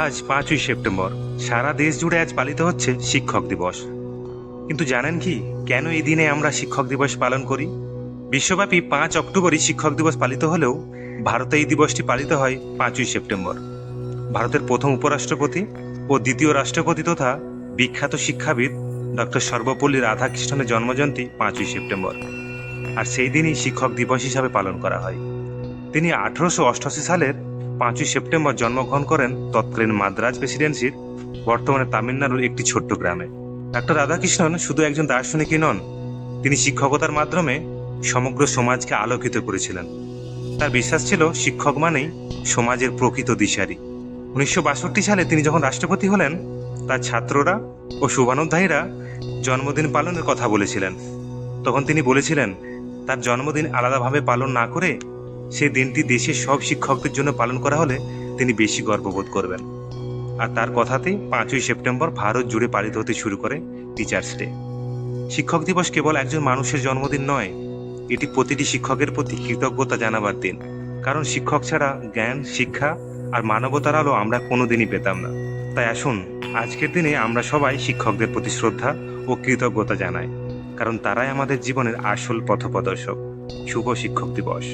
আজ পাঁচই সেপ্টেম্বর। সারা দেশ জুড়ে আজ পালিত হচ্ছে শিক্ষক দিবস। কিন্তু জানেন কি, কেন এই দিনে আমরা শিক্ষক দিবস পালন করি? বিশ্বব্যাপী পাঁচ অক্টোবরই শিক্ষক দিবস পালিত হলেও ভারতে এই দিবসটি পালিত হয় পাঁচই সেপ্টেম্বর। ভারতের প্রথম উপরাষ্ট্রপতি ও দ্বিতীয় রাষ্ট্রপতি তথা বিখ্যাত শিক্ষাবিদ ডক্টর সর্বপল্লী রাধাকৃষ্ণনের জন্মজয়ন্তী পাঁচই সেপ্টেম্বর। আর সেই দিনই শিক্ষক দিবস হিসাবে পালন করা হয়। তিনি আঠারোশো অষ্টআশি সালের পাঁচই সেপ্টেম্বর জন্মগ্রহণ করেন তৎকালীন মাদ্রাজ প্রেসিডেন্সির, বর্তমানে তামিলনাড়ুর একটি ছোট্ট গ্রামে। ডাক্তার রাধাকৃষ্ণন শুধু একজন দার্শনিকই নন, তিনি শিক্ষকতার মাধ্যমে সমগ্র সমাজকে আলোকিত করেছিলেন। তার বিশ্বাস ছিল শিক্ষক মানেই সমাজের প্রকৃত দিশারি। উনিশশো বাষট্টি সালে তিনি যখন রাষ্ট্রপতি হলেন, তার ছাত্ররা ও শুভানুধ্যায়ীরা জন্মদিন পালনের কথা বলেছিলেন। তখন তিনি বলেছিলেন, তার জন্মদিন আলাদাভাবে পালন না করে সেই দিনটি দেশের সব শিক্ষকদের জন্য পালন করা হলে তিনি বেশি গর্ববোধ করবেন। আর তার কথাতেই পাঁচই সেপ্টেম্বর ভারত জুড়ে পালিত হতে শুরু করে টিচার্স ডে। শিক্ষক দিবস কেবল একজন মানুষের জন্মদিন নয়, এটি প্রতিটি শিক্ষকের প্রতি কৃতজ্ঞতা জানাবার দিন। কারণ শিক্ষক ছাড়া জ্ঞান, শিক্ষা আর মানবতার আলো আমরা কোনোদিনই পেতাম না। তাই আসুন, আজকের দিনে আমরা সবাই শিক্ষকদের প্রতি শ্রদ্ধা ও কৃতজ্ঞতা জানাই, কারণ তারাই আমাদের জীবনের আসল পথপ্রদর্শক। শুভ শিক্ষক দিবস।